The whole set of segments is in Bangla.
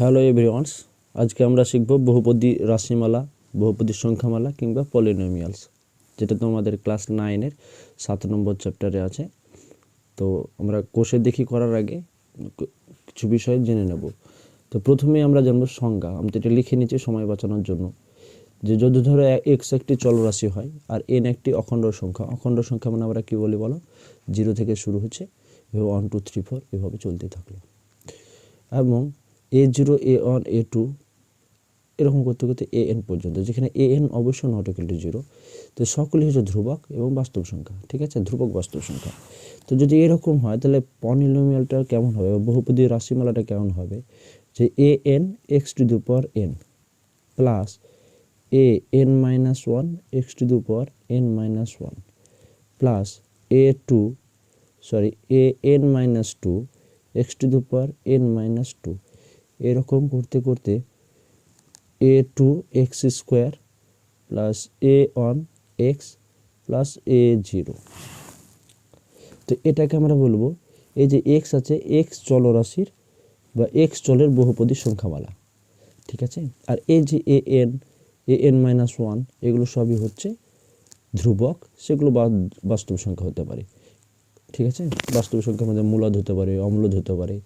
হ্যালো এভরিওয়ানস, আজকে আমরা শিখব বহুপদী রাশিমালা, বহুপদী সংখ্যামালা কিংবা পলিনোমিয়ালস, যেটা তোমাদের ক্লাস নাইনের সাত নম্বর চ্যাপ্টারে আছে। তো আমরা কোষে দেখি করার আগে কিছু বিষয় জেনে নেব। তো প্রথমে আমরা জানব সংজ্ঞা। আমি তো এটা লিখে নিচ্ছি সময় বাঁচানোর জন্য। যে যদি ধরো এক্স একটি চলরাশি হয় আর এন একটি অখণ্ড সংখ্যা অখণ্ড সংখ্যা মানে আমরা কী বলি বলো? জিরো থেকে শুরু হচ্ছে, এভাবে ওয়ান টু থ্রি ফোর এভাবে চলতে থাকল। এবং a zero a one a two এরকম করতে করতে এ এন পর্যন্ত, যেখানে এ এন অবশ্যই নট ইকুয়াল জিরো তো সকলই হচ্ছে ধ্রুবক এবং বাস্তব সংখ্যা, ঠিক আছে? ধ্রুবক বাস্তব সংখ্যা। তো যদি এরকম হয়, তাহলে পনিলোমিয়ালটা কেমন হবে? বহুপদী রাশিমালাটা কেমন হবে? যে a n x to the power n plus a n minus one x to the power n minus one plus a two sorry a n minus two x to the power n minus two এরকম করতে করতে a two x square plus a one x plus a zero. তো এটাকে আমরা বলব এই যে এক্স আছে, এক্স চলরাশির বা এক্স চলের বহুপদী সংখ্যামালা। ঠিক আছে? আর এই যে a n a n minus one এগুলো সবই হচ্ছে ধ্রুবক, সেগুলো বাস্তব সংখ্যা হতে পারে। ঠিক আছে? বাস্তব সংখ্যার মধ্যে মূলদ হতে পারে, অম্লদ হতে পারে।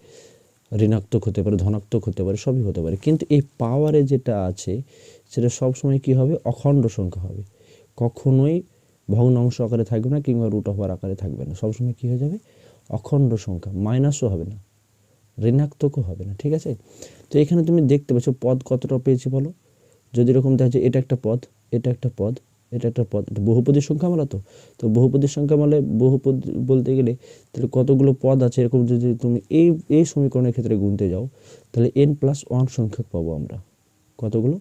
ঋণাত্মক হতে পারে, ধনাত্মক হতে পারে, সবই হতে পারে। কিন্তু এই পাওয়ারে যেটা আছে, সেটা সবসময় কী হবে? অখণ্ড সংখ্যা হবে। কখনোই ভগ্নাংশ আকারে থাকবে না কিংবা রুট অফার আকারে থাকবে না। সবসময় কী হয়ে যাবে? অখণ্ড সংখ্যা। মাইনাসও হবে না। ঋণাত্মকও হবে না। ঠিক আছে? তো এখানে তুমি দেখতে পাচ্ছ পদ কতটা পেয়েছি বলো? যদি এরকম দেখা যায়, এটা একটা পদ, এটা একটা পদ এটা একটা পদ, এটা বহুপদী সংখ্যামালা তো। তো বহুপদী সংখ্যামালায় বহুপদ বলতে গেলে, তাহলে কতগুলো পদ আছে? এরকম যদি তুমি এই এই সমীকরণের ক্ষেত্রে গুনতে যাও, তাহলে এন প্লাস ওয়ান সংখ্যক পাবো আমরা। কতগুলো?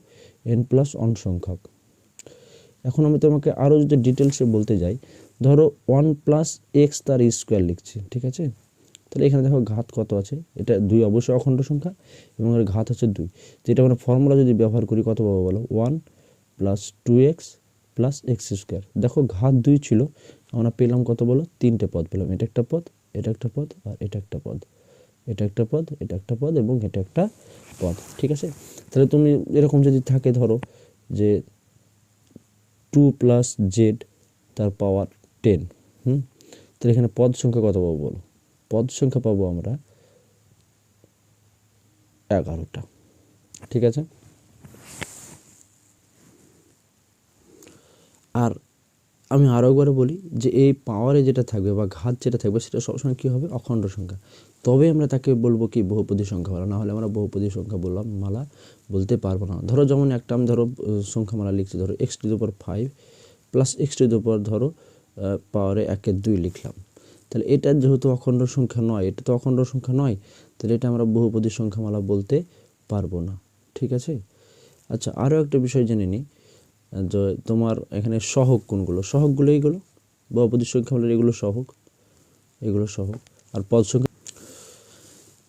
এন প্লাস ওয়ান সংখ্যক। এখন আমি তোমাকে আরও যদি ডিটেলসে বলতে যাই, ধরো ওয়ান প্লাস এক্স তার স্কোয়ার লিখছি, ঠিক আছে? তাহলে এখানে দেখো ঘাত কত আছে? এটা দুই অবশ্যই অখণ্ড সংখ্যা এবং এর ঘাত হচ্ছে দুই। যেটা আমরা ফর্মুলা যদি ব্যবহার করি, কত পাবো বলো? One plus two x plus x square দেখো ঘাত দুই ছিল, আমরা পেলাম কত বলো? তিনটে পদ পেলাম। এটা একটা পদ, এটা একটা পদ, আর এটা একটা পদ। এটা একটা পদ, এটা একটা পদ এবং এটা একটা পদ, ঠিক আছে? তাহলে তুমি এরকম যদি থাকে ধরো যে টু প্লাস জেড তার পাওয়ার টেন হুম? তাহলে এখানে পদ সংখ্যা কত পাবো বলো? পদ সংখ্যা পাবো আমরা এগারোটা, ঠিক আছে? আর আমি আরও একবার বলি যে এই পাওয়ারে যেটা থাকবে বা ঘাত যেটা থাকবে সেটা সবসময় কী হবে? অখণ্ড সংখ্যা। তবে আমরা তাকে বলব কি বহুপদী সংখ্যা মালা না হলে আমরা বহুপদী সংখ্যা বললাম, মালা বলতে পারব না। ধরো যেমন একটা আমি ধরো সংখ্যা মালা লিখছি। ধরো এক্স টু উপর ফাইভ প্লাস এক্স টু উপর ধরো পাওয়ারে একের দুই লিখলাম। তাহলে এটা যেহেতু অখণ্ড সংখ্যা নয়, এটা তো অখণ্ড সংখ্যা নয়, তাহলে এটা আমরা বহুপদী সংখ্যামালা বলতে পারব না। ঠিক আছে? আচ্ছা আরও একটা বিষয় জেনে নিই। যে তোমার এখানে সহগ কোনগুলো? সহগগুলো এইগুলো? বহুপদী সংখ্যামালার এগুলো সহগ এগুলো সহগ। আর পদ সংখ্যা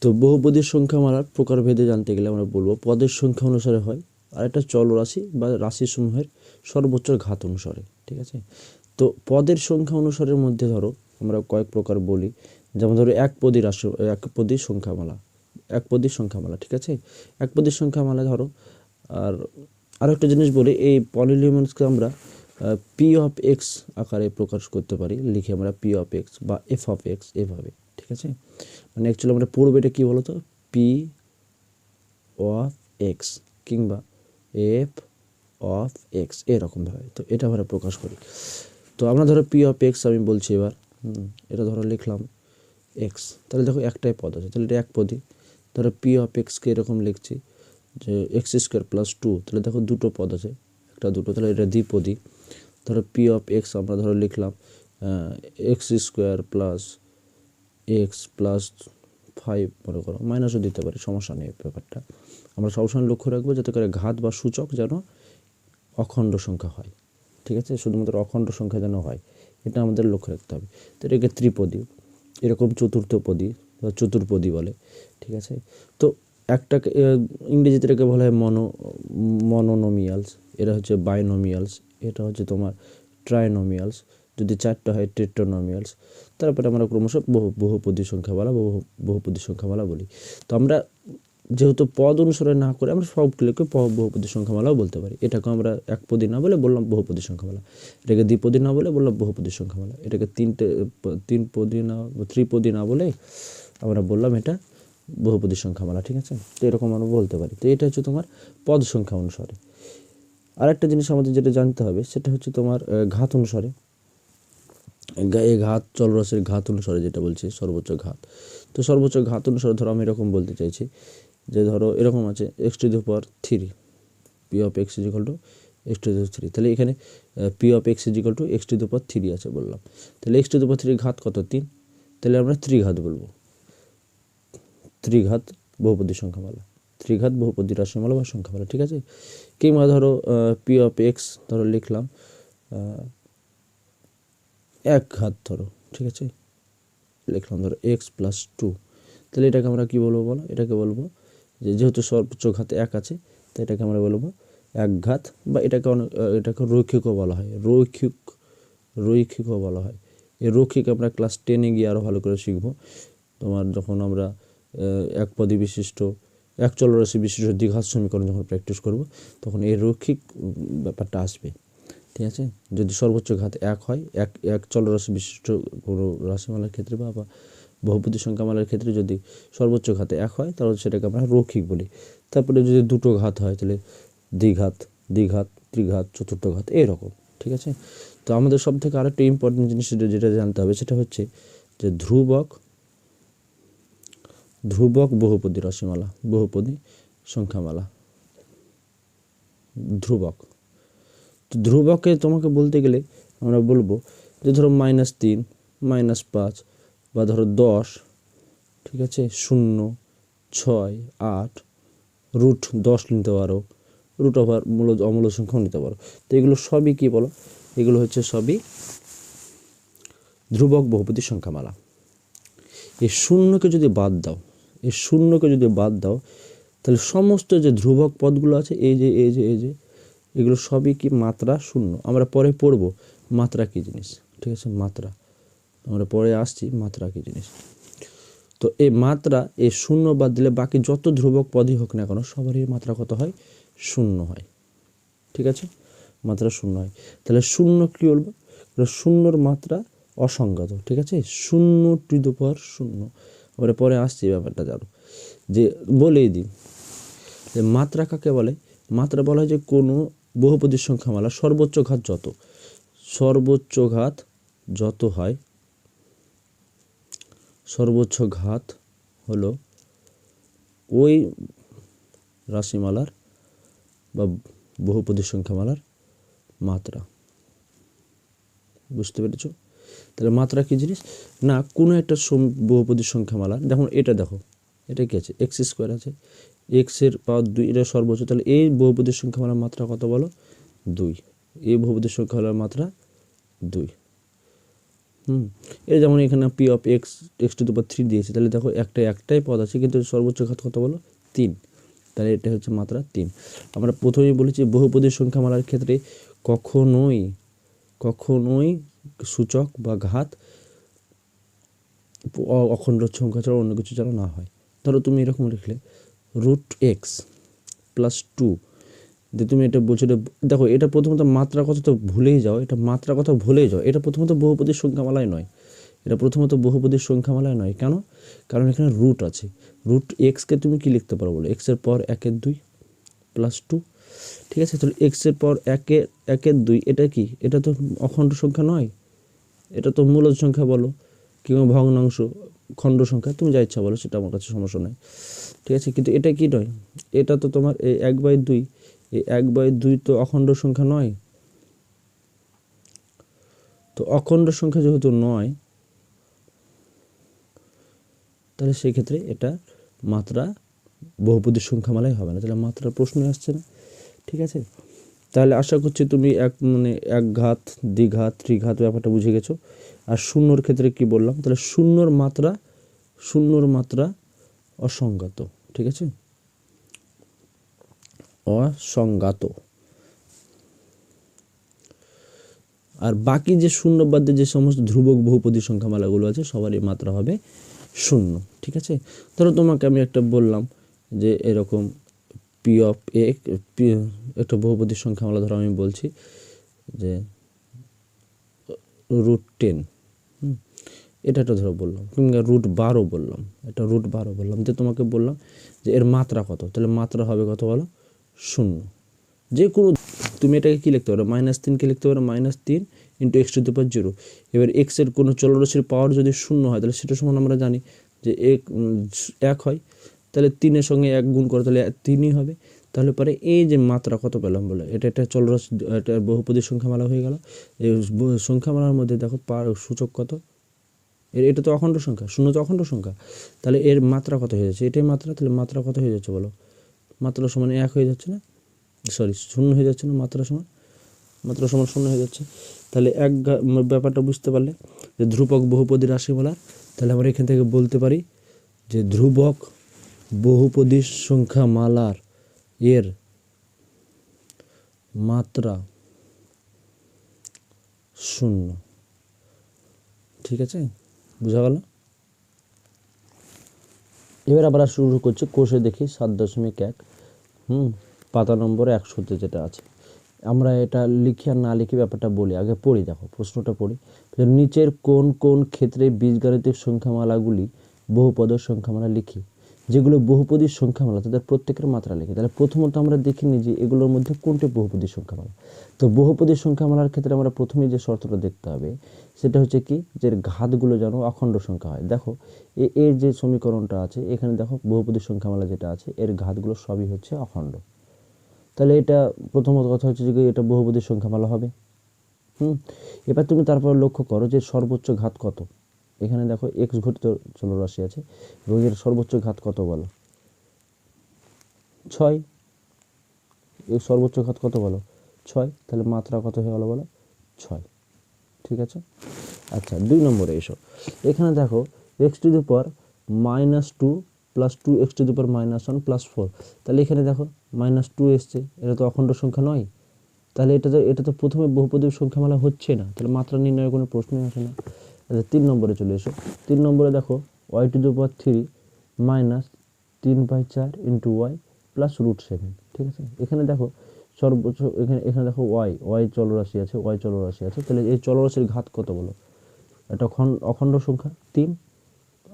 তো বহুপদীর সংখ্যা সংখ্যামালার প্রকারভেদে জানতে গেলে আমরা বলব, পদের সংখ্যা অনুসারে হয়। আর একটা চলরাশি বা রাশিসমূহের সর্বোচ্চ ঘাত অনুসারে, ঠিক আছে? তো পদের সংখ্যা অনুসারের মধ্যে ধরো, আমরা কয়েক প্রকার বলি। যেমন ধরো এক পদী রাশি, এক পদী সংখ্যামালা, এক পদী সংখ্যামালা, ঠিক আছে? এক পদীর সংখ্যামালা ধরো, আর আরও একটা জিনিস বলি, এই পলিলিউমেন্সকে আমরা পি অফ এক্স আকারে প্রকাশ করতে পারি, লিখে আমরা পি অফ এক্স বা এফ অফ এক্স এভাবে, ঠিক আছে? মানে অ্যাকচুয়ালি আমরা পড়ব এটা কী বলতো? পি অফ এক্স কিংবা এফ অফ এক্স এরকমভাবে তো এটা আমরা প্রকাশ করি। তো আমরা ধরো পি অফ এক্স আমি বলছি এবার এটা ধরো লিখলাম এক্স তাহলে দেখো একটাই পদ আছে, তাহলে এটা এক পদই। ধরো পি অফ এক্সকে এরকম লিখছি। যে এক্স স্কোয়ার প্লাস টু তাহলে দেখো দুটো পদ আছে, একটা দুটো, তাহলে এটা দ্বিপদী। ধরো পি অফ এক্স আমরা ধরো লিখলাম x square plus x plus five মনে করো মাইনাসও দিতে পারি, সমস্যা নেই ব্যাপারটা। আমরা সবসময় লক্ষ্য রাখব যাতে করে ঘাত বা সূচক যেন অখণ্ড সংখ্যা হয়, ঠিক আছে? শুধুমাত্র অখণ্ড সংখ্যা যেন হয়, এটা আমাদের লক্ষ্য রাখতে হবে। তো এটাকে ত্রিপদী, এরকম চতুর্থপদী বা চতুর্পদী বলে, ঠিক আছে? তো একটাকে ইংরেজিতে এটাকে বলা হয় মনো, মনোনোমিয়ালস। এরা হচ্ছে বাইনোমিয়ালস, এটা হচ্ছে তোমার ট্রাইনোমিয়ালস, যদি চারটা হয় টেট্রোনোমিয়ালস। তারপরে আমরা ক্রমশ বহু, বহুপদী সংখ্যামালা বহু, বহুপদী সংখ্যামালা বলি তো আমরা যেহেতু পদ অনুসরণ না করে আমরা সবগুলোকে বহুপদী সংখ্যামালাও বলতে পারি। এটাকে আমরা এক একপদী না বলে বললাম বহুপদী সংখ্যামালা এটাকে দ্বিপদী না বলে বললাম বহুপদী সংখ্যামালা এটাকে তিনটে তিন পদী না, ত্রিপদী না বলে আমরা বললাম এটা বহুপদী সংখ্যামালা ঠিক আছে? তো এরকম আমরা বলতে পারি। তো এটা হচ্ছে তোমার পদ সংখ্যা অনুসারে। আরেকটা জিনিস আমাদের যেটা জানতে হবে, সেটা হচ্ছে তোমার ঘাত অনুসারে। এই ঘাত চলরসের ঘাত অনুসারে যেটা বলছি, সর্বোচ্চ ঘাত। তো সর্বোচ্চ ঘাত অনুসারে ধরো আমি এরকম বলতে চাইছি যে ধরো এরকম আছে x to the power three p of x equal to x to the three তাহলে এখানে p of x equal to x to the power three আছে বললাম। তাহলে এক্স টু দি পাওয়ার থ্রির ঘাত কত? তিন। তাহলে আমরা থ্রি ঘাত বলব। ত্রিঘাত বহুপদী সংখ্যামালা। ত্রিঘাত বহুপদী রাশিমালা বা সংখ্যামালা, ঠিক আছে? কিংবা ধরো পি অফ এক্স ধরো লিখলাম এক ঘাত ধরো, ঠিক আছে? লিখলাম ধরো এক্স প্লাস টু তাহলে এটাকে আমরা কি বলব বলো? এটাকে বলব যে যেহেতু সর্বোচ্চ ঘাতে এক আছে তো এটাকে আমরা বলব এক ঘাত বা এটাকে অনেক এটাকে রৈখিকও বলা হয়। রৈখিক, রৈখিকও বলা হয়। এই রৈখিক আমরা ক্লাস টেনে গিয়ে আরও ভালো করে শিখব। তোমার যখন আমরা আহ, এক পদী বিশিষ্ট এক চলরাশি বিশিষ্ট দ্বিঘাত সমীকরণ যখন প্র্যাকটিস করব তখন এই রৈখিক ব্যাপারটা আসবে। ঠিক আছে? যদি সর্বোচ্চ ঘাত এক হয় এক এক চলরাশি বিশিষ্ট কোনো রাশিমালার ক্ষেত্রে বা বা বহুপদী সংখ্যামালার ক্ষেত্রে যদি সর্বোচ্চ ঘাতে এক হয় তাহলে সেটাকে আমরা রৈখিক বলি। তারপরে যদি দুটো ঘাত হয় তাহলে দ্বিঘাত দ্বিঘাত ত্রিঘাত চতুর্থ ঘাত এরকম। ঠিক আছে? তো আমাদের সব থেকে আরেকটা ইম্পর্টেন্ট জিনিস যেটা জানতে হবে সেটা হচ্ছে যে ধ্রুবক ধ্রুবক বহুপদী রাশিমালা বহুপদী সংখ্যামালা। ধ্রুবক। তো ধ্রুবকে তোমাকে বলতে গেলে আমরা বলব যে ধরো মাইনাস তিন মাইনাস পাঁচ বা ধরো দশ, ঠিক আছে? শূন্য, ছয়, আট রুট দশ নিতে পারো রুট ওভার মূল অমূল সংখ্যাও নিতে পারো। তো এগুলো সবই কী বলো? এগুলো হচ্ছে সবই ধ্রুবক বহুপদী সংখ্যামালা। এই শূন্যকে যদি বাদ দাও এই শূন্যকে যদি বাদ দাও, তাহলে সমস্ত যে ধ্রুবক পদগুলো আছে, এই যে এই যে এই যে, এগুলো সবই কি মাত্রা শূন্য? আমরা পরে পড়ব মাত্রা কী জিনিস, ঠিক আছে? মাত্রা। আমরা পরে আসছি মাত্রা কী জিনিস। তো এই মাত্রা, এই শূন্য বাদ দিলে বাকি যত ধ্রুবক পদই হোক না কেন, সবারই মাত্রা কত হয়? শূন্য হয়। ঠিক আছে? মাত্রা শূন্য হয়। তাহলে শূন্য কী বলব? শূন্যর মাত্রা অসংজ্ঞাত ঠিক আছে? শূন্য টু দ্য পাওয়ার শূন্য। আমরা পরে আসছি ব্যাপারটা জানো। যে বলেই দিই, যে মাত্রা কাকে বলে? মাত্রা বলা হয় যে কোনো বহুপদীর সংখ্যা সংখ্যামালা সর্বোচ্চ ঘাত যত। সর্বোচ্চ ঘাত যত হয়, সর্বোচ্চ ঘাত হলো ওই রাশিমালার বা বহুপদী সংখ্যামালার মাত্রা। বুঝতে পেরেছ? তাহলে মাত্রা কী জিনিস? না, কোনো একটা বহুপদী সংখ্যামালা যেমন এটা দেখো। এটা কী আছে? এক্স স্কোয়ার আছে। এক্সের পাওয়ার দুই, এটা সর্বোচ্চ। তাহলে এই বহুপদীর সংখ্যামালার মাত্রা কত বলো? দুই। এই বহুপদীর সংখ্যামালার মাত্রা দুই। হুম। এই যেমন এখানে p of x x to দুপার three দিয়েছে। তাহলে দেখো, একটা একটাই পদ আছে, কিন্তু সর্বোচ্চ ঘাত কত বলো? তিন। তাহলে এটা হচ্ছে মাত্রা তিন। আমরা প্রথমেই বলেছি বহুপদীর সংখ্যামালার ক্ষেত্রে কখনোই কখনোই সূচক বা ঘাত অখণ্ড সংখ্যা ছাড়া অন্য কিছু ছাড়া না হয়। ধরো তুমি এরকম লিখলে রুট এক্স প্লাস টু যে তুমি এটা বলছো দেখো এটা প্রথমত মাত্রা কথা তো ভুলেই যাও, এটা মাত্রা কথা ভুলেই যাও। এটা প্রথমত বহুপদীর সংখ্যামালায় নয়। এটা প্রথমত বহুপদীর সংখ্যামালায় নয়। কেন? কারণ এখানে রুট আছে। রুট এক্সকে তুমি কি লিখতে পারো বলো? এক্সের পর একের দুই প্লাস টু ঠিক আছে? তাহলে এক্সের পর একের একের দুই, এটা কি? এটা তো অখণ্ড সংখ্যা নয়? এটা তো মূলদ সংখ্যা বলো, কিংবা ভগ্নাংশ, খণ্ড সংখ্যা, তুমি যা ইচ্ছা বলো, সেটা আমার কাছে সমস্যা নয়। ঠিক আছে? কিন্তু এটা কি নয়? এটা তো তোমার এই এক বাই দুই, এই এক বাই দুই তো অখণ্ড সংখ্যা নয়। তো অখণ্ড সংখ্যা যেহেতু নয়, তাহলে সেক্ষেত্রে এটা মাত্রা বহুপদীর সংখ্যামালাই হবে না। তাহলে মাত্রার প্রশ্নই আসছে না। ঠিক আছে? তাহলে আশা করছি তুমি এক মানে এক ঘাত, দ্বিঘাত, ত্রিঘাত ব্যাপারটা বুঝে গেছো। আর শূন্যর ক্ষেত্রে কি বললাম? তাহলে শূন্যর মাত্রা শূন্যর মাত্রা অসংজ্ঞাত ঠিক আছে? অসংজ্ঞাত আর বাকি যে শূন্য বাদে যে সমস্ত ধ্রুবক বহুপদী সংখ্যামালাগুলো আছে, সবারই মাত্রা হবে শূন্য, ঠিক আছে? ধরো তোমাকে আমি একটা বললাম যে এরকম পি অফ এ একটা বহুপদীর সংখ্যা আমরা ধরো আমি বলছি যে রুট টেন এটা একটা ধরো বললাম, কিংবা রুট বারো বললাম, এটা রুট বারো বললাম, যে তোমাকে বললাম যে এর মাত্রা কত, তাহলে মাত্রা হবে কত বলো? শূন্য। যে কোনো, তুমি এটাকে কী লিখতে পারো? মাইনাস তিনকে লিখতে পারো? মাইনাস তিন into x to the power zero এবার এক্সের কোনো চলরাশির পাওয়ার যদি শূন্য হয়, তাহলে সেটা সমান আমরা জানি যে এক এক হয়। তাহলে তিনের সঙ্গে এক গুণ করে তাহলে তিনই হবে। তাহলে পরে এই যে মাত্রা কত পেলাম বলে? এটা একটা চলরাশি এটা বহুপদীর সংখ্যামালা হয়ে গেল। এই সংখ্যামালার মধ্যে দেখো পার সূচক কত? এর, এটা তো অখণ্ড সংখ্যা, শূন্য তো অখণ্ড সংখ্যা। তাহলে এর মাত্রা কত হয়ে যাচ্ছে? এটাই মাত্রা, তাহলে মাত্রা কত হয়ে যাচ্ছে বলো? মাত্রা সমান এক হয়ে যাচ্ছে না? সরি, শূন্য হয়ে যাচ্ছে না মাত্রা সমান? মাত্রা সমান শূন্য হয়ে যাচ্ছে। তাহলে এক ব্যাপারটা বুঝতে পারলে যে ধ্রুবক বহুপদী রাশিমালা তাহলে আমরা এখান থেকে বলতে পারি যে ধ্রুবক বহুপদী সংখ্যা মালার এর মাত্রা শূন্য। ঠিক আছে? বোঝা গেল? এবার আমরা শুরু করছি কোষে দেখি সাত দশমিক এক। হুম, পাতা নম্বর একশোতে যেটা আছে। আমরা এটা লিখি আর না লিখি ব্যাপারটা বলি, আগে পড়ি দেখো, প্রশ্নটা পড়ি। নিচের কোন কোন ক্ষেত্রে বীজগাণিতিক সংখ্যামালাগুলি বহুপদের সংখ্যামালা লিখি? যেগুলো বহুপদীর সংখ্যামালা তাদের প্রত্যেকের মাত্রা লিখি। তাহলে প্রথমত আমরা দেখিনি যে এগুলোর মধ্যে কোনটি বহুপদীর সংখ্যামালা তো বহুপদীর সংখ্যামালার ক্ষেত্রে আমরা প্রথমেই যে শর্তটা দেখতে হবে, সেটা হচ্ছে কি, যে ঘাতগুলো যেন অখণ্ড সংখ্যা হয়। দেখো, এ, এর যে সমীকরণটা আছে, এখানে দেখো বহুপদীর সংখ্যামালা যেটা আছে, এর ঘাতগুলো সবই হচ্ছে অখণ্ড। তাহলে এটা প্রথমত কথা হচ্ছে যে এটা বহুপদীর সংখ্যামালা হবে। হুম? এবার তুমি তারপর লক্ষ্য করো যে সর্বোচ্চ ঘাত কত। এখানে দেখো এক্স ঘটিত চলরাশি আছে। এবং এর সর্বোচ্চ ঘাত কত বলো? ছয়। এর সর্বোচ্চ ঘাত কত বলো? ছয়। তাহলে মাত্রা কত হয়ে গেলো বলো? ছয়। ঠিক আছে? আচ্ছা দুই নম্বরে এসো। এখানে দেখো x to the power minus two plus two x to the power minus one plus four তাহলে এখানে দেখো মাইনাস টু এসছে। এটা তো অখণ্ড সংখ্যা নয়। তাহলে এটা তো এটা তো প্রথমে বহুপদী সংখ্যামালা হচ্ছে না। তাহলে মাত্রা নির্ণয়ের কোনো প্রশ্নই আসে না। আচ্ছা তিন নম্বরে চলে এসো। তিন নম্বরে দেখো y to the power three minus তিন বাই চার into y plus root seven ঠিক আছে? এখানে দেখো, সর্বোচ্চ, এখানে এখানে দেখো ওয়াই ওয়াই চলরাশি আছে ওয়াই চলরাশি আছে, তাহলে এই চলরাশির ঘাত কত বলো? এটা অখণ্ড অখণ্ড সংখ্যা তিন,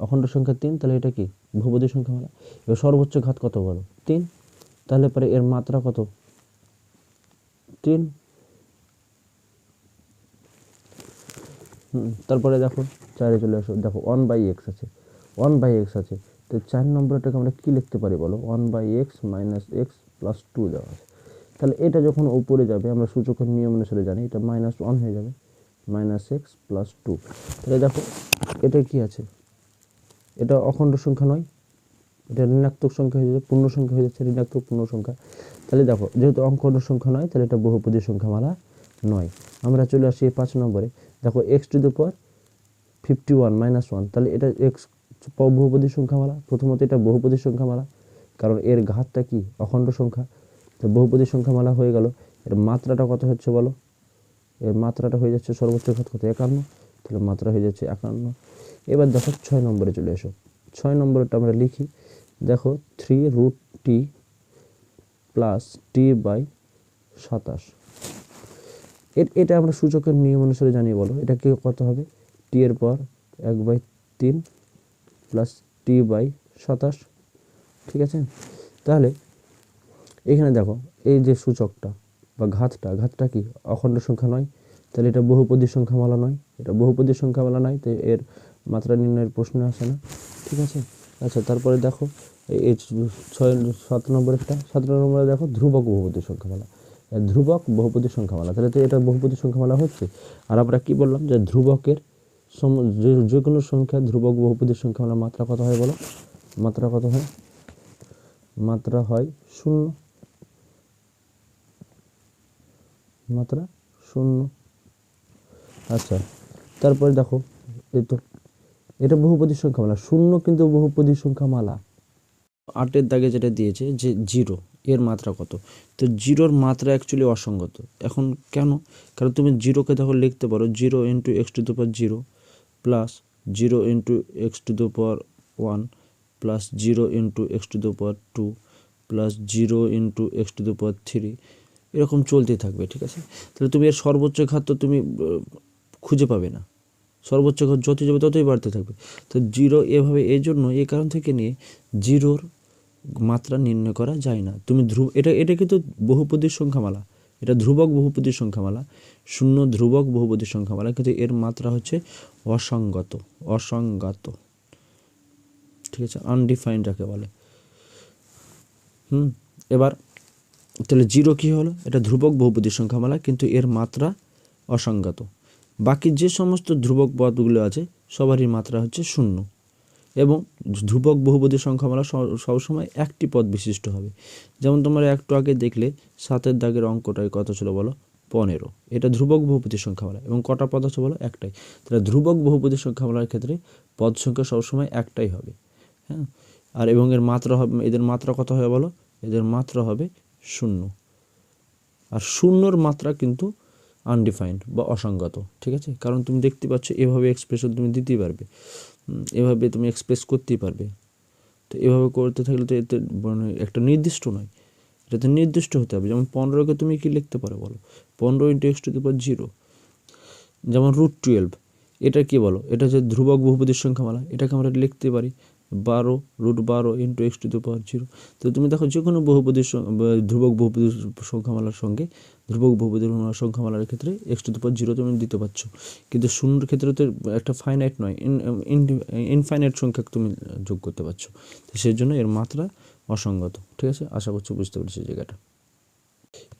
অখণ্ড সংখ্যা তিন, তাহলে এটা কি? বহুপদী সংখ্যা মালা এবার সর্বোচ্চ ঘাত কত বলো? তিন, তাহলে পরে এর মাত্রা কত? তিন হুম, তারপরে দেখো চারে চলে আসো। দেখো ওয়ান বাই এক্স আছে। ওয়ান বাই এক্স আছে। তো চার নম্বরটাকে আমরা কী লিখতে পারি বলো? One by x minus x plus two দেওয়া আছে। তাহলে এটা যখন উপরে যাবে আমরা সূচকের নিয়ম অনুসারে জানি এটা মাইনাস ওয়ান হয়ে যাবে। মাইনাস এক্স প্লাস টু তাহলে দেখো এটা কি আছে? এটা অখণ্ড সংখ্যা নয়। এটা ঋণাত্মক সংখ্যা হয়ে যাচ্ছে পূর্ণ সংখ্যা হয়ে যাচ্ছে ঋণাত্মক পূর্ণ সংখ্যা। তাহলে দেখো যেহেতু অখণ্ড সংখ্যা নয় তাহলে এটা বহুপদী সংখ্যামালা নয়। আমরা চলে আসি পাঁচ নম্বরে। দেখো x to the power fifty one minus one তাহলে এটা এক্স বহুপদী সংখ্যামালা প্রথমত এটা বহুপদী সংখ্যামালা কারণ এর ঘাতটা কি? অখণ্ড সংখ্যা। তো বহুপদী সংখ্যামালা হয়ে গেল। এর মাত্রাটা কত হচ্ছে বলো? এর মাত্রাটা হয়ে যাচ্ছে সর্বোচ্চ ঘাত কত? একান্ন। তাহলে মাত্রা হয়ে যাচ্ছে একান্ন। এবার দেখো ছয় নম্বরে চলে এসো। ছয় নম্বরটা আমরা লিখি, দেখো three root t plus t by সাতাশ। এটা আমরা সূচকের নিয়ম অনুসারে জানিয়ে বলো এটা কি কত হবে? টি এর পর এক বাই তিন প্লাস টি বাই সাতাশ। ঠিক আছে? তাহলে এখানে দেখো, এই যে সূচকটা বা ঘাতটা ঘাতটা কি? অখণ্ড সংখ্যা নয়। তাহলে এটা বহুপদী সংখ্যামালা নয়। এটা বহুপদী সংখ্যামালা নয় তো এর মাত্রা নির্ণয়ের প্রশ্ন আসে না। ঠিক আছে? আচ্ছা তারপরে দেখো এই- ছয়, সাত নম্বরেরটা, সাত নম্বরে দেখো ধ্রুবক বহুপদী সংখ্যামালা। ধ্রুবক বহুপদী সংখ্যামালা। তাহলে তো এটা বহুপদী সংখ্যামালা হচ্ছে। আর আমরা কি বললাম যে ধ্রুবকের সম- যে- কোনো সংখ্যা ধ্রুবক বহুপদী সংখ্যামালা মাত্রা কত হয় বলো? মাত্রা কত হয়? মাত্রা হয় শূন্য। মাত্রা শূন্য। আচ্ছা তারপরে দেখো, এই তো, এটা বহুপদী সংখ্যামালা। শূন্য কিন্তু বহুপদী সংখ্যামালা। আটের দাগে যেটা দিয়েছে যে জিরো। এর মাত্রা কত? তো জিরোর মাত্রা অ্যাকচুয়ালি অসঙ্গত। এখন কেন? কারণ তুমি জিরোকে দেখো, লিখতে পারো zero into x to the power zero plus zero into x to the power one plus zero into x to the power two plus zero into x to the power three এরকম চলতেই থাকবে, ঠিক আছে? তাহলে তুমি এর সর্বোচ্চ ঘাত তো তুমি খুঁজে পাবে না। সর্বোচ্চ ঘাত যত যাবে ততই বাড়তে থাকবে। তো জিরো এভাবে এই জন্য এই কারণ থেকে নিয়ে জিরোর মাত্রা নির্ণয় করা যায় না। তুমি ধ্রুব, এটা এটা কিন্তু বহুপদীর সংখ্যামালা। এটা ধ্রুবক বহুপদীর সংখ্যামালা। শূন্য ধ্রুবক বহুপদীর সংখ্যামালা, কিন্তু এর মাত্রা হচ্ছে অসঙ্গত অসঙ্গত ঠিক আছে? আনডিফাইন্ড যাকে বলে। হুম? এবার, তাহলে জিরো কী হলো? এটা ধ্রুবক বহুপদীর সংখ্যামালা, কিন্তু এর মাত্রা অসঙ্গত বাকি যে সমস্ত ধ্রুবক পদগুলো আছে, সবারই মাত্রা হচ্ছে শূন্য। এবং ধ্রুবক বহুপদীর সংখ্যামালা সবসময় একটি পদ বিশিষ্ট হবে। যেমন তোমরা একটু আগে দেখলে সাতের দাগের অঙ্কটায় কত ছিল বলো? পনেরো। এটা ধ্রুবক বহুপদীর সংখ্যামালা এবং কটা পদ আছে বলো? একটাই। তাহলে ধ্রুবক বহুপদীর সংখ্যামালার ক্ষেত্রে পদ সংখ্যা সবসময় একটাই হবে। হ্যাঁ? আর এবং এর মাত্রা হবে, এদের মাত্রা কত হবে বলো? এদের মাত্রা হবে শূন্য। আর শূন্যর মাত্রা কিন্তু আনডিফাইন্ড বা অসঙ্গত, ঠিক আছে? কারণ তুমি দেখতে পাচ্ছ এভাবে এক্সপ্রেশন তুমি দিতেই পারবে। এভাবে তুমি এক্সপ্রেস করতেই পারবে। তো এভাবে করতে থাকলে তো এতে মানে একটা নির্দিষ্ট নয়। এটাতে নির্দিষ্ট হতে হবে। যেমন পনেরোকে তুমি কি লিখতে পারো বলো? পনেরো into x to the power zero যেমন রুট টুয়েলভ এটা কি বলো? এটা যে ধ্রুবক বহুপদীর সংখ্যামালা। এটাকে আমরা লিখতে পারি। বারো রুট বারো into x to the power zero তো তুমি দেখো যে কোনো বহুপদীর ধ্রুবক বহুপদীর সংখ্যামালার সঙ্গে, ধ্রুবক বহুপদীর সংখ্যামালার ক্ষেত্রে x to the power zero তুমি দিতে পারছ। কিন্তু শূন্যর ক্ষেত্রে তো একটা ফাইনাইট নয় ইনফাইনাইট সংখ্যা তুমি যোগ করতে পারছ। তো সেই জন্য এর মাত্রা অসঙ্গত, ঠিক আছে? আশা করছি বুঝতে পেরেছি জায়গাটা।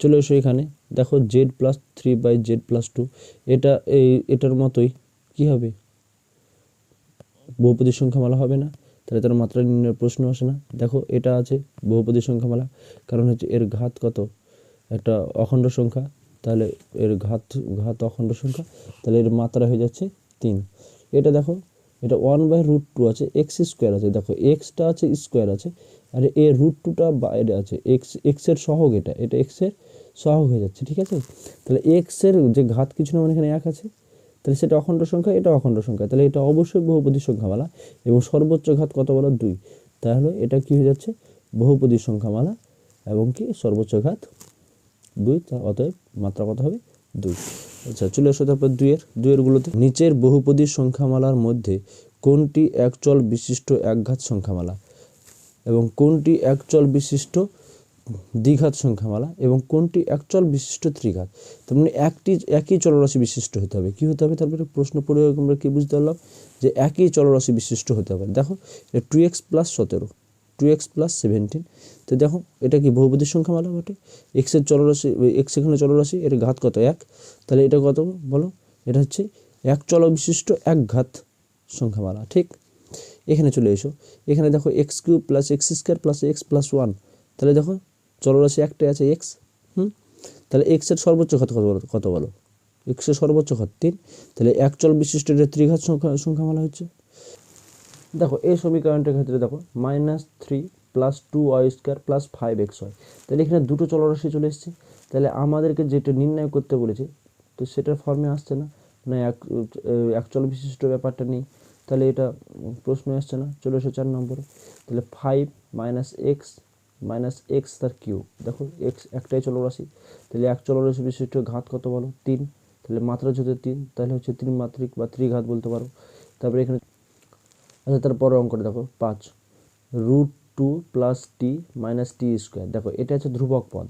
চলে এসো এখানে। দেখো z plus three by z plus two এটা এই, এটার মতোই, কি হবে? বহুপদীর সংখ্যামালা হবে না। তাহলে তার মাত্রা নির্ণয়ের প্রশ্ন আসে না। দেখো, এটা আছে বহুপদী সংখ্যামালা কারণ হচ্ছে এর ঘাত কত? একটা অখণ্ড সংখ্যা, তাহলে এর ঘাত ঘাত অখণ্ড সংখ্যা, তাহলে এর মাত্রা হয়ে যাচ্ছে তিন। এটা দেখো, এটা ওয়ান বাই রুট টু আছে এক্স স্কোয়ার আছে। দেখো এক্সটা আছে স্কোয়ার আছে, আর এ রুট টুটা বাইরে আছে। এক্স এক্সের সহগ এটা এটা এক্সের সহগ হয়ে যাচ্ছে, ঠিক আছে? তাহলে এক্সের যে ঘাত কিছু না মানে এখানে এক আছে। তাহলে সেটা অখণ্ড সংখ্যা, এটা অখণ্ড সংখ্যা। তাহলে এটা অবশ্যই বহুপদী সংখ্যামালা এবং সর্বোচ্চ ঘাত কত বলা? দুই। তাহলে এটা কি হয়ে যাচ্ছে? বহুপদী সংখ্যামালা এবং কি? সর্বোচ্চ ঘাত দুই অতএব মাত্রা কত হবে? দুই। আচ্ছা চলে আসো তারপর দুইয়ের দুইয়ের গুলোতে। নিচের বহুপদী সংখ্যামালার মধ্যে কোনটি একচল বিশিষ্ট একঘাত সংখ্যামালা এবং কোনটি একচল বিশিষ্ট দ্বিঘাত সংখ্যামালা এবং কোনটি একচল বিশিষ্ট ত্রিঘাত? তার মানে একটি, একই চলরাশি বিশিষ্ট হতে হবে। কি হতে হবে? তারপরে প্রশ্ন পড়ে আমরা কি বুঝতে পারলাম? যে একই চলরাশি বিশিষ্ট হতে হবে। দেখো টু এক্স প্লাস সতেরো টু এক্স প্লাস সেভেন্টিন তো দেখো, এটা কি বহুপদীর সংখ্যামালা বটে? এক্সের চলরাশি এক্স এখানে চলরাশি, এর ঘাত কত? এক। তাহলে এটা কত বলো? এটা হচ্ছে এক চল বিশিষ্ট এক ঘাত সংখ্যামালা, ঠিক? এখানে চলে এসো। এখানে দেখো x cube plus x square plus x plus one তাহলে দেখো চলরাশি একটাই আছে এক্স হুম? তাহলে এক্সের সর্বোচ্চ ঘাত কত বলো কত বলো? এক্সের সর্বোচ্চ ঘাত তিন। তাহলে এক চল বিশিষ্ট এটা ত্রিঘাত সংখ্যা, সংখ্যামালা হচ্ছে। দেখো, এই সমীকরণটার ক্ষেত্রে দেখো minus three plus two y square plus five x y তাহলে এখানে দুটো চলরাশি চলে এসেছে। তাহলে আমাদেরকে যেটা নির্ণয় করতে বলেছে, তো সেটার ফর্মে আসছে না। না, এক এক চল বিশিষ্ট ব্যাপারটা নেই। তাহলে এটা প্রশ্ন আসছে না চলে এসো চার নম্বরে। তাহলে five minus x minus x তার কিউব। দেখো এক্স একটাই চলরাশি তাহলে এক চলরাশি বিশিষ্ট ঘাত কত বলো? তিন। তাহলে মাত্রা যদি তিন, তাহলে হচ্ছে ত্রিমাত্রিক বা ত্রিঘাত বলতে পারো। তারপরে এখানে আচ্ছা তারপরে অঙ্কটা দেখো, পাঁচ। Root two plus t minus t square দেখো, এটা হচ্ছে ধ্রুবক পদ।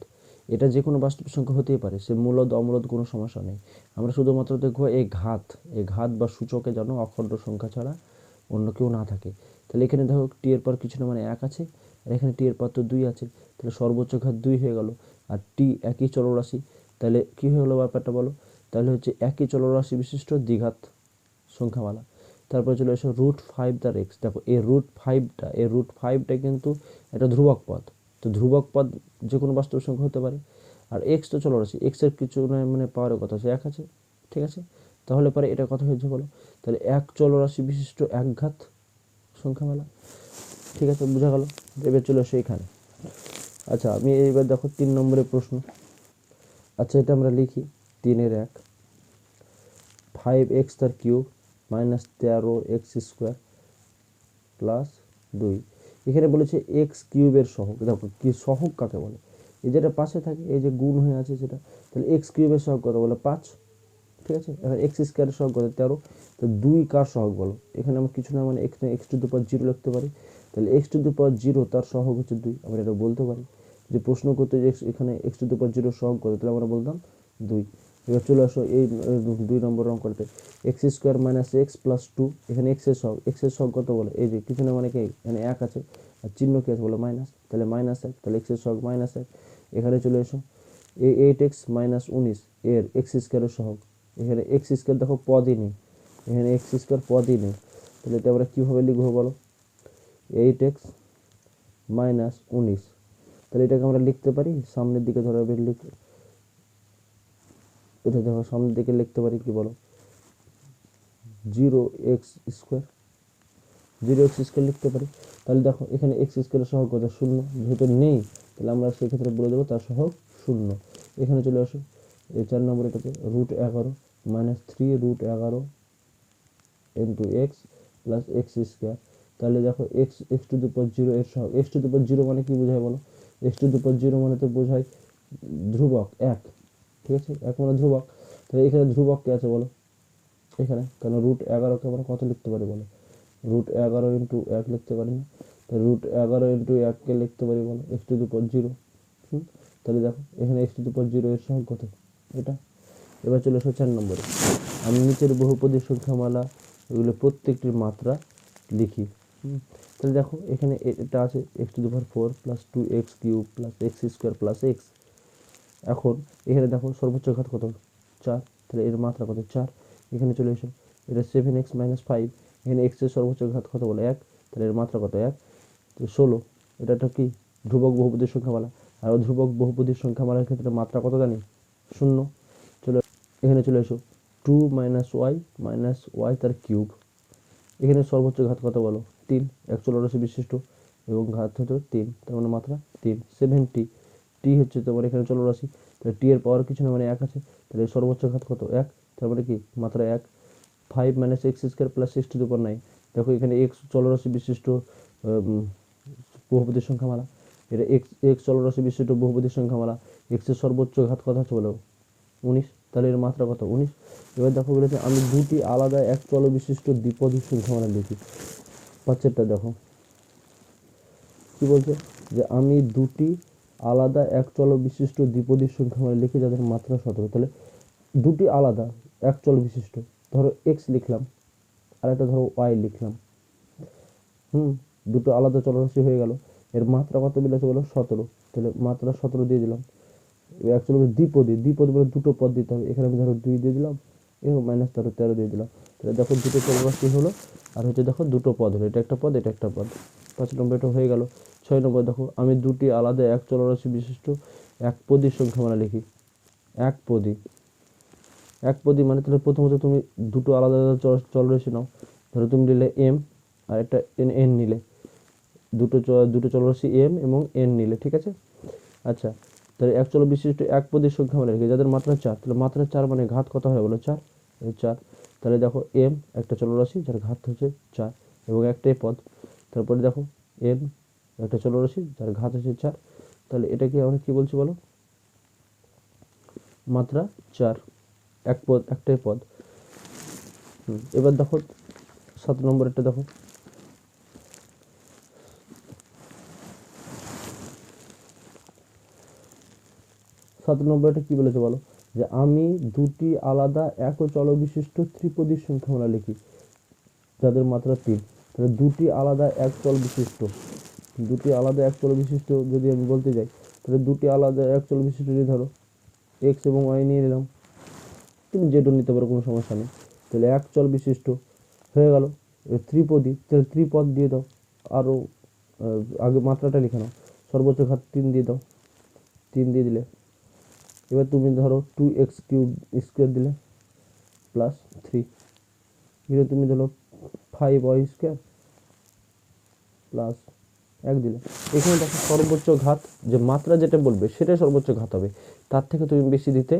এটা যে কোনো বাস্তব সংখ্যা হতেই পারে, সে মূলদ, অমূলদ কোনো সমস্যা নেই। আমরা শুধুমাত্র দেখব এই ঘাত এই ঘাত বা সূচকে যেন অখণ্ড সংখ্যা ছাড়া অন্য কেউ না থাকে। তাহলে এখানে দেখো টি এর পর কিছু না মানে এক আছে। আর এখানে টি এর তো দুই আছে, তাহলে সর্বোচ্চ ঘাত দুই হয়ে গেল। আর টি একই চলরাশি, তাহলে কী হয়ে গেলো ব্যাপারটা বলো? তাহলে হচ্ছে একই চলরাশি বিশিষ্ট দ্বিঘাত সংখ্যামালা। তারপরে চলে এসো রুট ফাইভ দ্য এক্স দেখো, এই রুট ফাইভটা এই রুট ফাইভটা কিন্তু একটা ধ্রুবক পদ। তো ধ্রুবক পদ যে কোনো বাস্তব সংখ্যা হতে পারে। আর এক্স তো চলো রাশি এক্সের কিছু মানে পাওয়ারের কথা আছে এক আছে, ঠিক আছে? তাহলে পরে এটা কথা হয়েছে বলো। তাহলে এক চলরাশি বিশিষ্ট একঘাত সংখ্যামালা। ঠিক আছে, বোঝা গেল। এবার চলে এসো এখানে। আচ্ছা আমি এবার দেখো তিন নম্বরের প্রশ্ন। আচ্ছা এটা আমরা লিখি। তিনের এক। ফাইভ এক্স তার কিউব মাইনাস তেরো এক্স স্কোয়ার প্লাস দুই। এখানে বলেছে এক্স কিউবের সহগ। দেখো, কি সহগ কাকে বলে? এই যেটা পাশে থাকে, এই যে গুণ হয়ে আছে সেটা। তাহলে এক্স কিউবের সহগ কত বলে? পাঁচ। ঠিক আছে? এবার এক্স স্কোয়ারের সহগ কত? তেরো। তো দুই কার সহগ বলো? এখানে আমরা কিছু না মানে x x to the power zero লিখতে পারি। তাহলে x to the power zero তার সহগ হচ্ছে দুই। আমরা এটা বলতে পারি যে প্রশ্ন করতে যে এখানে x to the power zero সহগ কত তাহলে আমরা বলতাম দুই। এবার চলে আসো এই দুই নম্বর অঙ্ক করতে x square minus x plus two এখানে এক্সের সহগ এক্সের সহগ কত বলে? এই যে কিছু না মানে কি? এখানে এক আছে, আর চিহ্ন কি আছে বলো? মাইনাস তাহলে মাইনাস এক, তাহলে এক্সের সহগ মাইনাস এক। এখানে চলে এসো, এই এইট এক্স মাইনাস উনিশ, এর এক্স স্কোয়ারের সহগ। এখানে এক্স স্কোয়ার দেখো পদই নেই, এখানে এক্স স্কোয়ার পদই নেই। তাহলে এটা আমরা কীভাবে লিখব বলো? এইট এক্স মাইনাস উনিশ। তাহলে এটাকে আমরা লিখতে পারি, সামনের দিকে ধরো লিখ এটা দেখো সামনের দিকে লিখতে পারি কি বলো? Zero x square. Zero x square লিখতে পারি। তাহলে দেখো এখানে এক্স স্কোয়ারের সহগ কত? শূন্য। যেহেতু নেই, তাহলে আমরা সেক্ষেত্রে বলে দেবো তার সহগ শূন্য। এখানে চলে আসো, এই চার নম্বর এটাতে রুট এগারো মাইনাস থ্রি রুট এগারো into x plus x square তাহলে দেখো এক্স এক্স টু দুপর জিরো এর সহগ এক্স টু দুপর জিরো মানে কি বোঝায় বলো? এক্স টু দুপর জিরো মানে তো বোঝায় ধ্রুবক, এক, ঠিক আছে? এক মানে ধ্রুবক। তাহলে এখানে ধ্রুবক কে আছে বলো? এখানে, কেন রুট এগারোকে আমরা কত লিখতে পারি বলো? রুট এগারো ইন্টু এক লিখতে পারি না। তো রুট এগারো ইন্টু এককে লিখতে পারি বলো? এক্স টু দুপর জিরো হুম? তাহলে দেখো, এখানে এক্স টু দুপর জিরো এর সহগ কত? এটা। এবার চলে এসো চার নম্বরে। আমি নিচের বহুপদী সংখ্যামালা এগুলো প্রত্যেকটির মাত্রা লিখি। তাহলে দেখো, এখানে এটা আছে x to the power four plus two x cube plus x square plus x এখন এখানে দেখো সর্বোচ্চ ঘাত কত? চার। তাহলে এর মাত্রা কত? চার। এখানে চলে এসো। এটা সেভেন এক্স মাইনাস ফাইভ এখানে এক্সের সর্বোচ্চ ঘাত কত বলে? এক। তাহলে এর মাত্রা কত? এক। তো ষোলো। এটা কি? ধ্রুবক বহুপদীর সংখ্যামালা। আর ধ্রুবক বহুপদীর সংখ্যামালার ক্ষেত্রে মাত্রা কত জানি? শূন্য। চলে, এখানে চলে এসো। Two minus y minus y তার কিউব এখানে সর্বোচ্চ ঘাত কত বলো? তিন এক চলরাশি বিশিষ্ট এবং ঘাত হচ্ছে তিন তার মানে মাত্রা তিন। সেভেন্টি টি হচ্ছে তোমার এখানে চলরাশি তাহলে টি এর পাওয়ার কিছু না মানে এক আছে তাহলে সর্বোচ্চ ঘাত কত? এক তার মানে কি? মাত্রা এক। Five minus x square plus six to the power nine দেখো এখানে এক্স চলরাশি বিশিষ্ট উম, বহুপদীর সংখ্যামালা। এটা এক্স এক্স চলরাশি বিশিষ্ট বহুপদীর সংখ্যামালা। এক্সের সর্বোচ্চ ঘাত কত হচ্ছে বলো উনিশ তাহলে এর মাত্রা কত? উনিশ। এবার দেখো বলেছে আমি দুটি আলাদা এক চল বিশিষ্ট দ্বিপদী সংখ্যামালা লিখি। পাঁচেরটা দেখো। কি বলছে? যে আমি দুটি আলাদা এক চল বিশিষ্ট দ্বিপদী সংখ্যামালা লিখে যাদের মাত্রা সতেরো। তাহলে দুটি আলাদা এক চল বিশিষ্ট। ধরো এক্স লিখলাম আর একটা ধরো ওয়াই লিখলাম। হুম, দুটো আলাদা চলরাশি হয়ে গেল। এর মাত্রা কত বিলেছে বলো? সতেরো। তাহলে মাত্রা সতেরো দিয়ে দিলাম। অ্যাকচুয়ালি দ্বিপদী দ্বিপদী বলে দুটো পদ দিতে হবে। এখানে আমি ধরো দুই দিয়ে দিলাম এবং মাইনাস তেরো তেরো দিয়ে দিলাম। তাহলে দেখো দুটো চলরাশি হলো, আর হচ্ছে দেখো দুটো পদ হলো, এটা একটা পদ, এটা একটা পদ। পাঁচ নম্বর এটা হয়ে গেল। ছয় নম্বর দেখো আমি দুটি আলাদা, এক চলরাশি বিশিষ্ট, এক পদীর সংখ্যামালা লিখি। এক পদী। এক পদী মানে তাহলে প্রথমত তুমি দুটো আলাদা আলাদা চল- চলরাশি নাও। ধরো তুমি নিলে এম, আর একটা এন এন নিলে। দুটো দুটো চলরাশি এম এবং এন নিলে, ঠিক আছে? আচ্ছা তাহলে এক চল বিশিষ্ট, এক পদের সংখ্যা মানে রেখে যাদের মাত্রা চার, তাহলে মাত্রা চার মানে ঘাত কত হয় বলো? চার। এই চার। তাহলে দেখো এম একটা চলরাশি, যার ঘাত হচ্ছে চার এবং একটাই পদ। তারপরে দেখো এন একটা চলরাশি, যার ঘাত হচ্ছে চার। তাহলে এটা কি আমরা কি বলছি বলো? মাত্রা চার, এক পদ একটাই পদ। এবার দেখো সাত নম্বরেরটা দেখো। সাত নম্বরটা কি বলেছে বলো? যে আমি দুটি আলাদা এক চল বিশিষ্ট ত্রিপদীর সংখ্যামালা লিখি, যাদের মাত্রা তিন। তাহলে দুটি আলাদা এক চল বিশিষ্ট দুটি আলাদা এক চল বিশিষ্ট যদি আমি বলতে যাই, তাহলে দুটি আলাদা এক চল বিশিষ্ট যদি ধরো এক্স এবং ওয়াই নিয়ে নিলাম তুমি যেটা নিতে পারো, কোনো সমস্যা নেই। তাহলে এক চল বিশিষ্ট হয়ে গেল ত্রিপদী, তাহলে ত্রিপদ দিয়ে দাও, আরও আগে মাত্রাটা লিখে নাও, সর্বোচ্চ ঘাত তিন দিয়ে দাও, তিন দিয়ে দিলে এবার তুমি ধরো টু এক্স কিউব স্কোয়ার দিলে প্লাস থ্রি এবার তুমি ধরো ফাইভ ওয়াই স্কোয়ার প্লাস এক দিলে। এখানে দেখো সর্বোচ্চ ঘাত, যে মাত্রা যেটা বলবে সেটাই সর্বোচ্চ ঘাত হবে। তার থেকে তুমি বেশি দিতে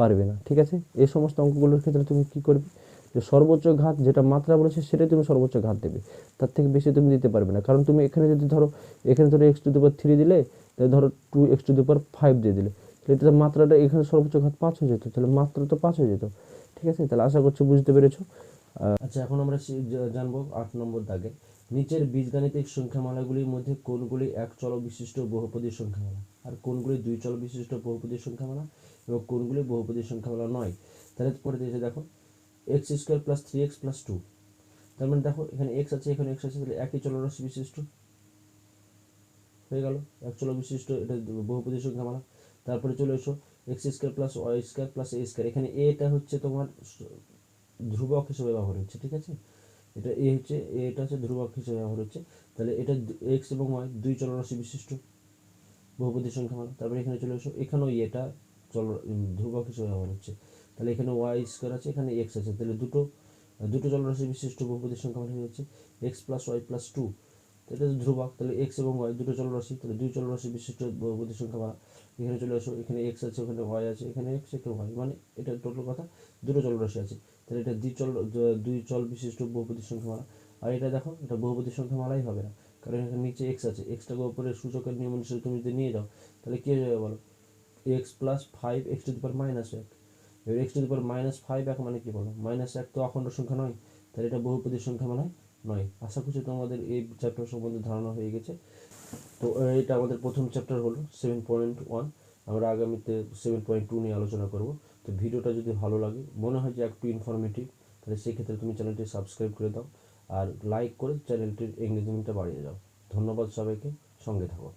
পারবে না, ঠিক আছে? এই সমস্ত অঙ্কগুলোর ক্ষেত্রে তুমি কি করবে? যে সর্বোচ্চ ঘাত যেটা মাত্রা বলেছে সেটাই তুমি সর্বোচ্চ ঘাত দেবে। তার থেকে বেশি তুমি দিতে পারবে না। কারণ তুমি এখানে যদি ধরো, এখানে ধরো x to the power three দিলে, তাহলে ধরো two x to the power five দিয়ে দিলে। তাহলে এটা মাত্রাটা এখানে সর্বোচ্চ ঘাত পাঁচ হয়ে যেত, তাহলে মাত্রা তো পাঁচ হয়ে যেত। ঠিক আছে? তাহলে আশা করছি বুঝতে পেরেছ। আচ্ছা এখন আমরা জানব আট নম্বর দাগে। নিচের বীজগাণিতিক সংখ্যামালাগুলির মধ্যে কোনগুলি এক চল বিশিষ্ট বহুপদীর সংখ্যামালা? আর কোনগুলি দুই চল বিশিষ্ট বহুপদীর সংখ্যামালা? এবং কোনগুলি বহুপদীর সংখ্যামালা নয়? তাহলে পরে দিয়েছে দেখো। X square plus three x plus two. তার মানে দেখো, এখানে এক্স আছে, এখানে এক্স আছে, তাহলে একই চলরাশি বিশিষ্ট। হয়ে গেল। এক চল বিশিষ্ট, এটা বহুপদী সংখ্যামালা। তারপরে চলে এসো x square plus y square plus a square এখানে এটা হচ্ছে তোমার ধ্রুবক হিসেবে ব্যবহার হচ্ছে, ঠিক আছে? এটা এ হচ্ছে এটা হচ্ছে ধ্রুবক হিসেবে ব্যবহার হচ্ছে। তাহলে এটা এক্স এবং ওয়াই দুই চলরাশি বিশিষ্ট বহুপদী সংখ্যামালা তারপরে এখানে চলে এসো, এখানেও এটা চল ধ্রুবক হিসেবে ব্যবহার হচ্ছে। তাহলে এখানে ওয়াই স্কোয়ার আছে, এখানে এক্স আছে। তাহলে দুটো দুটো চলরাশি বিশিষ্ট বহুপদী সংখ্যামালা হয়ে যাচ্ছে x plus y plus two এটা তো ধ্রুবক, তাহলে এক্স এবং ওয়াই দুটো চলরাশি, তাহলে দুই চলরাশি বিশিষ্ট বহুপদী বা এখানে চলে আসো, এখানে এক্স আছে, ওখানে ওয়াই আছে, এখানে এক্স এখানে ওয়াই মানে এটা টোটাল কথা, দুটো চলরাশি আছে। তাহলে এটা দুই চল দুই চল বিশিষ্ট বহুপদী সংখ্যামালা আর এটা দেখো, এটা বহুপদী সংখ্যামালাই হবে না, কারণ এখানে নিচে এক্স আছে এক্সটাকে উপরে সূচকের নিয়ম অনুসারে তুমি যদি নিয়ে যাও, তাহলে কী হয়ে যাবে বলো? X plus five x to the minus এক। এবার x to the minus five এক মানে কি বলো? মাইনাস এক তো অখণ্ড সংখ্যা নয়, তাহলে এটা বহুপদী সংখ্যা মানে নয়। আশা করছি তোমাদের এই চ্যাপ্টার সম্বন্ধে ধারণা হয়ে গেছে। তো এটা আমাদের প্রথম চ্যাপ্টার হলো সেভেন পয়েন্ট ওয়ান আমরা আগামীতে সেভেন পয়েন্ট টু নিয়ে আলোচনা করব। তো ভিডিওটা যদি ভালো লাগে, মনে হয় যে একটু ইনফরমেটিভ তাহলে সেক্ষেত্রে তুমি চ্যানেলটি সাবস্ক্রাইব করে দাও। আর লাইক করে চ্যানেলটির এঙ্গেজমেন্টটা বাড়িয়ে দাও। ধন্যবাদ সবাইকে। সঙ্গে থাকো।